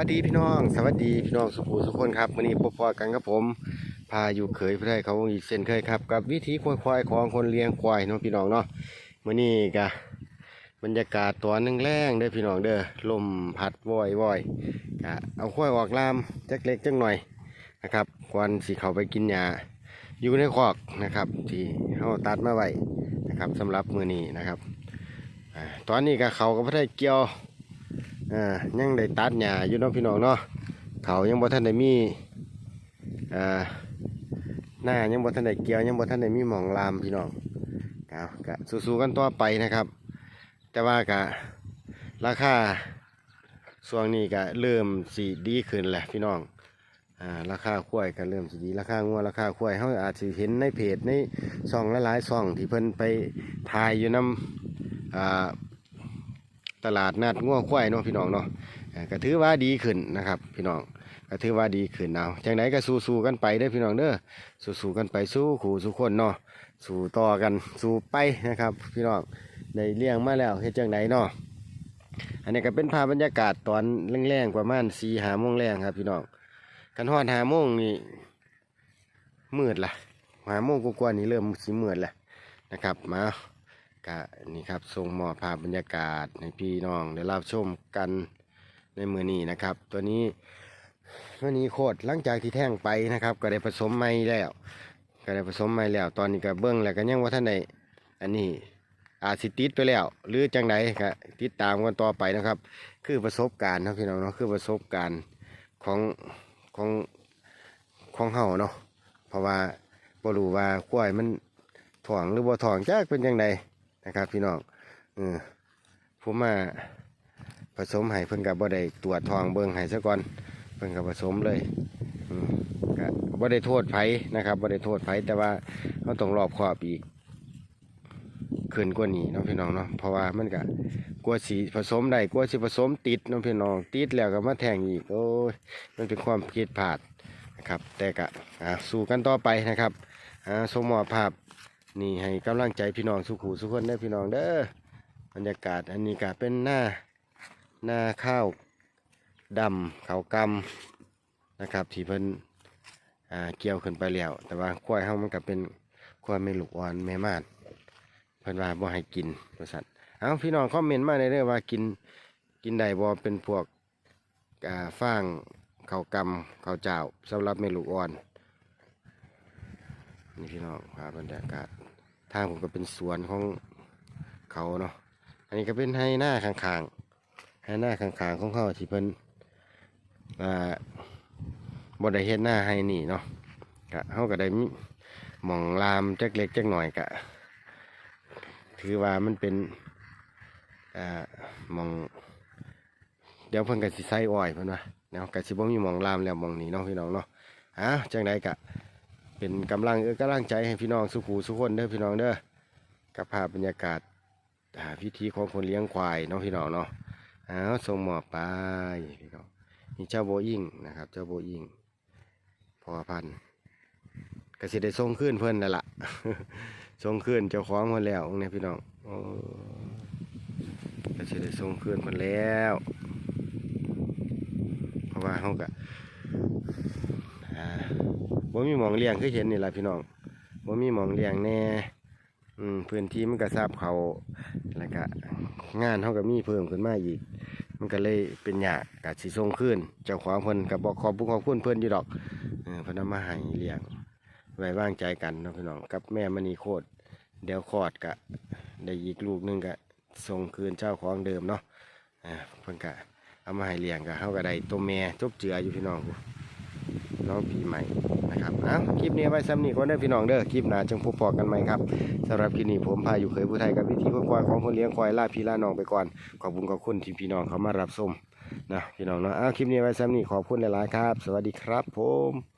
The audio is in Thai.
วัสดีพี่น้อง สวัสดีพี่น้องสุภูสุคนครับวันนี้พบพอกันกับผม พาอยู่เขยผู้ใดเขาอีกเส้นเคยครับ กับวิธีควายควายของคนเลี้ยงควายเนาะพี่น้องเนาะวันนี้กะบรรยากาศตอนนึงแรงๆเด้อพี่น้องเด้อลมพัดว่อยวอยๆกะเอาควายออกลามจักเล็กจักหน่อยนะครับควันสีเขาไปกินหญ้าอยู่ในคอกนะครับ ที่เขาตัดมาไว้นะครับสำหรับมือนี้นะครับตอนนี้กะเขาก็บ่ได้เกี่ยว อ่ายังได้ตัดหญ้าอยู่เนาะพี่น้องเนาะเขายังบ่ทันได้มีอ่าหน้ายังบ่ทันได้เกี่ยวยังบ่ทันได้มีหมองลามพี่น้องก็ก็สู้ๆกันต่อไปนะครับ แต่ว่าก็ราคาช่วงนี้ก็เริ่มสิดีขึ้นแหละพี่น้องอ่าราคาควายก็เริ่มสิดีราคางัวราคาควายเฮาอาจสิเห็นในเพจในช่องหลายๆช่องที่เพิ่นไปถ่ายอยู่นํอ่า ตลาดนัดง่วควายเนาะพี่น้องเนาะก็ถือว่าดีขึ้นนะครับพี่น้องก็ถือว่าดีขึ้นเอาจังไหนก็สู้ๆกันไปเด้อพี่น้องเด้อสู้ๆกันไปสู้ขู่สู้คนเนาะสู้ต่อกันสู้ไปนะครับ พี่น้องในเลี้ยงมาแล้วเฮ็ดจังไหนเนาะอันนี้ก็เป็นภาพบรรยากาศตอนแรงๆประมาณสี่หาโมงแรงครับ พี่น้องกันฮอดหาโมงนี่มืดละหาโมงกว่าๆนี่เริ่มสีมืดล้วนะครับมา ก็นี่ครับส่งมอภาพบรรยากาศให้พี่น้องได้รับชมกันในมือนี้นะครับ ตัวนี้ตัวนี้โคตรหลังจากที่แท่งไปนะครับ ก็ได้ผสมใหม่แล้ว ก็ได้ผสมใหม่แล้ว ตอนนี้ก็เบิ้งแล้วก็ยังว่าท่านใดอันนี้อาจสิติดไปแล้ว หรือจังไดก็ติดตามกันต่อไปนะครับ คือประสบการณ์เนาะพี่น้องเนาะคือประสบการณ์ของของของเฮาเนาะเพราะว่าบ่รู้ว่าควยมันถ่วงหรือบ่ถ่วงจักเป็นจังได นะครับ พี่น้องเออผมมาผสมให้เพิ่นกับบ่ได้ตรวจทองเบิ่งให้ซะก่อนเพิ่นกับผสมเลยก็บ่ได้โทษไผนะครับบ่ได้โทษไผแต่ว่าเราต้องรอบคอบอีกขึ้นกว่านี้เนาะพี่น้องเนาะเพราะว่ามันก็กลัวสีผสมได้กลัวสิผสมติดเนาะพี่น้องติดแล้วก็มาแทงอีกโอ้ยมันเป็นความผิดพลาดนะครับ แต่ก็สู้กันต่อไปนะครับส่งมอบภาพ นี่ให้กำลังใจพี่น้องสุขูสุขคนเด้อพี่น้องเด้อบรรยากาศอันนี้ก็เป็นหน้าหน้าข้าวดำข้าวกำนะครับ ที่เพิ่นอ่าเกี่ยวขึ้นไปแล้วแต่ว่าควยเฮามันก็เป็นควยแม่ลูกอ่อนแม่มานเพิ่นว่าบ่ให้กินว่าซั่นเอาพี่น้องคอมเมนต์มาได้เด้อว่ากินกินได้บ่เป็นพวกอ่าฟางข้าวกำข้าวเจ้าสำหรับแม่ลูกอ่อนนี่พี่น้องภาพบรรยากาศ ทางผมก็เป็นสวนของเขาเนาะอันนี้ก็เป็นให้หน้าข้างๆให้หน้าข้างๆของเขาที่เพิ่นอ่าบดได้เฮ็ดหน้าให้นี่เนาะกะเขาก็ได้มีหมองลามจักเล็กจักหน่อยกะ ถือว่ามันเป็นอ่าหมอง เดี๋ยวเพิ่นก็สิใส่อ้อยเพิ่นว่าเนาะก็สิบ่มีหมองลามแล้วหมองนี้เนาะพี่น้องเนาะอ้าวจังไดกะ เป็นกำลังเออกำลังใจให้พี่น้องสุขูสุขคนเด้อพี่น้องเด้อกับภาพบรรยากาศพิธีของคนเลี้ยงควายเนาะพี่น้องเนาะอ้าวส่งหมอบไปพี่น้องนี่เจ้าโบอิงนะครับ เจ้าโบอิงพอพันก็สิได้ส่งขึ้นเพิ่อนนั่นละส่งขึ้นเจ้าของเพิ่นแล้วเนี่ยพี่น้องโอ้ก็สิได้ส่งขึ้นเพิ่นแล้ว เพราะว่าเขาก็ อ่าบ่มีหมองเลี้ยงคือเห็นนี่แหละพี่น้องบ่มีหมองเลี้ยงแน่อืมพื้นที่มันก็ทราบเขาแล้วก็งานเขาก็มีเพิ่มขึ้นมาอีก มันก็เลยเป็นยากกะสิส่งขึ้นเจ้าของเพิ่นก็บอกขอบคุณขอบคุณเพิ่นอยู่ดอกเออเพิ่นเอามาให้เลี้ยง ไว้วางใจกันเนาะพี่น้องกับแม่มณีโคตรเดี๋ยวคลอดก็ได้อีกลูกหนึงก็ส่งคืนเจ้าของเดิมเนาะอ่าเพิ่นก็เอามาให้เลี้ยงก็เฮาก็ได้ตัวแม่จบเจืออยู่พี่น้อง น้องปีใหม่นะครับอะคลิปนี้ไว้ซ้ำนี่ก็ได้พี่น้องเด้อคลิปหน้าจังพบปอกันใหม่ครับสำหรับคลิปนี้ผมพาอยู่เคยผู้ไทยกับวิธีควายของคนเลี้ยงควายล่าพี่ล่าน้องไปก่อนขอบคุณขอบคุณที่พี่น้องเขามารับชมนะพี่น้องเนาะอะคลิปนี้ไว้ซ้ำนี่ขอบคุณหลายๆครับ สวัสดีครับผม